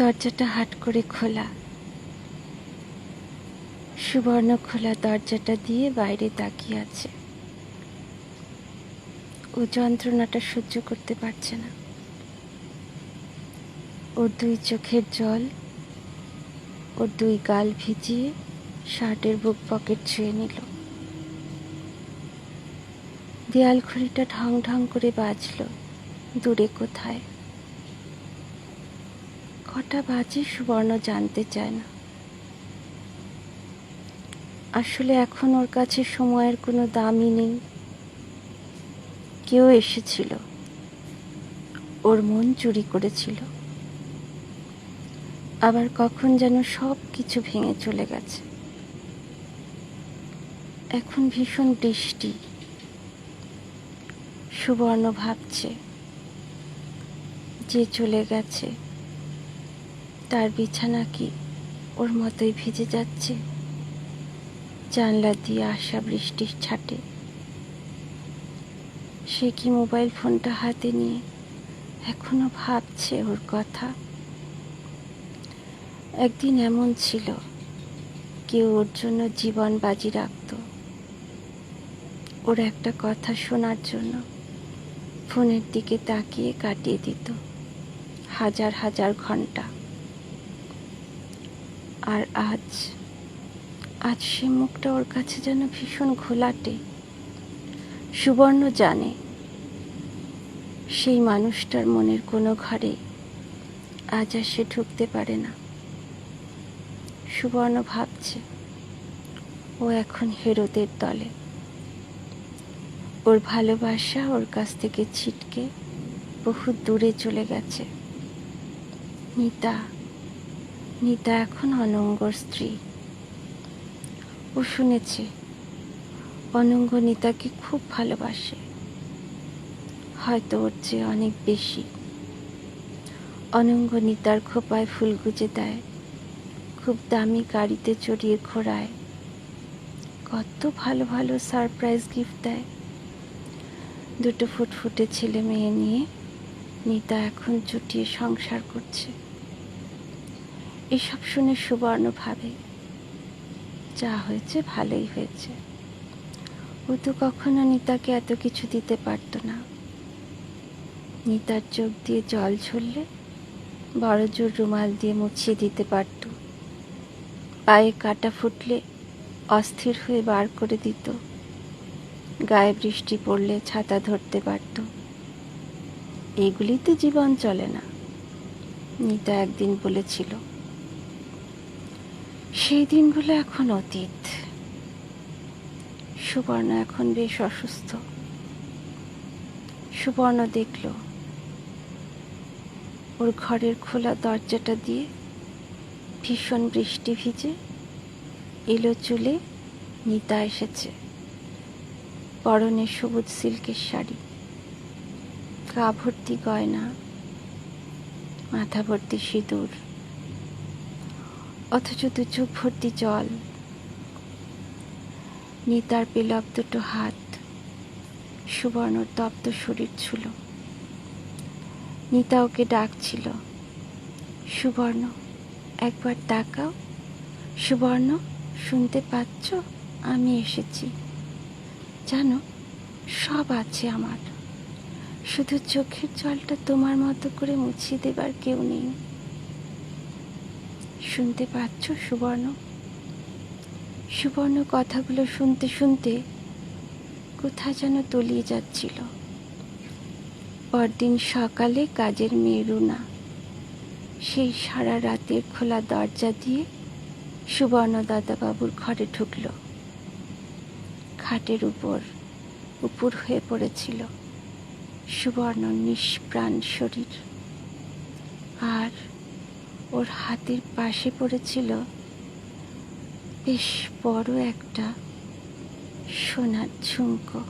দরজাটা হাট করে খোলা। সুবর্ণ খোলা দরজাটা দিয়ে বাইরে তাকিয়ে আছে। ও যন্ত্রণাটা সহ্য করতে পারছে না। ওর দুই চোখের জল, ওর দুই গাল ভিজিয়ে শার্টের বুক পকেট ছুঁয়ে নিল। দেয়াল ঘড়িটা ঢং ঢং করে বাজলো, দূরে কোথায়? কটা বাজে সুবর্ণ জানতে চায় না। আসলে এখন ওর কাছে সময়ের কোনো দামই নেই। কেউ এসেছিল। ওর মন চুরি করেছিল। আবার কখন যেন সব কিছু ভেঙে চলে গেছে। এখন ভীষণ বৃষ্টি। সুবর্ণ ভাবছে যে চলে গেছে। তার বিছানা কি ওর মতোই ভিজে যাচ্ছে? জানলা দিয়ে আসা বৃষ্টির ছাটে। সে কি মোবাইল ফোনটা হাতে নিয়ে এখনও ভাবছে ওর কথা? একদিন এমন ছিল, কেউ ওর জন্য জীবন বাজি রাখত। ওর একটা কথা শোনার জন্য ফোনের দিকে তাকিয়ে কাটিয়ে দিত, হাজার হাজার ঘণ্টা। আর আজ আজ সে মুখটা ওর কাছে যেন ভীষণ ঘোলাটে। সুবর্ণ জানে, সেই মানুষটার মনের কোনো ঘরে আজ আর সে ঢুকতে পারে না। সুবর্ণ ভাবছে, ও এখন হেরোদের দলে। ওর ভালোবাসা ওর কাছ থেকে ছিটকে বহু দূরে চলে গেছে। নিতা নিতা এখন অনঙ্গর স্ত্রী। ও শুনেছে, অনঙ্গ নিতাকে খুব ভালোবাসে। হয়তো ওর চেয়ে অনেক বেশি। অনঙ্গ নিতার খোপায় ফুল গুজে দেয়, খুব দামি গাড়িতে চড়িয়ে ঘোরায়। কত ভালো ভালো সারপ্রাইজ গিফট দেয়। দুটো ফুটফুটে ছেলে মেয়ে নিয়ে নিতা এখন চুটিয়ে সংসার করছে। এসব শুনে সুবর্ণ ভাবে, যা হয়েছে ভালোই হয়েছে। ও তো কখনো নিতাকে এত কিছু দিতে পারতো না। নিতার চোখ দিয়ে জল ঝরলে বড় জোর রুমাল দিয়ে মুছিয়ে দিতে পারত। পায়ে কাটা ফুটলে অস্থির হয়ে বার করে দিত। গায়ে বৃষ্টি পড়লে ছাতা ধরতে পারত। এগুলিতে জীবন চলে না। নিতা একদিন বলেছিল সেই দিনগুলো এখন অতীত। সুবর্ণ এখন বেশ অসুস্থ। সুবর্ণ দেখল, ওর ঘরের খোলা দরজাটা দিয়ে ভীষণ বৃষ্টি ভিজে এলো চুলে নিতা এসেছে, পরনে সবুজ সিল্কের শাড়ি, গা ভর্তি গয়না, মাথা ভর্তি সিঁদুর। অথচ দু চোখ ভর্তি জল নিতার পেলব দুটো হাত, সুবর্ণর তপ্ত শরীর ছুল। নিতা ওকে ডাকছিল, সুবর্ণ, একবার তাকাও। সুবর্ণ, শুনতে পাচ্ছ? আমি এসেছি। জানো, সব আছে আমার। শুধু চোখের জলটা তোমার মতো করে মুছিয়ে দেবার কেউ নেই। শুনতে পাচ্ছ সুবর্ণ? সুবর্ণ কথাগুলো শুনতে শুনতে কোথায় যেন তলিয়ে যাচ্ছিল। পরদিন সকালে কাজের মেয়ে রুনা সেই সারা রাতের খোলা দরজা দিয়ে সুবর্ণ দাদাবাবুর ঘরে ঢুকল। খাটের উপর উপর হয়ে পড়েছিল সুবর্ণ নিষ্প্রাণ শরীর। আর ওর হাতের পাশে পড়েছিল বেশ বড় একটা সোনার ঝুমকো।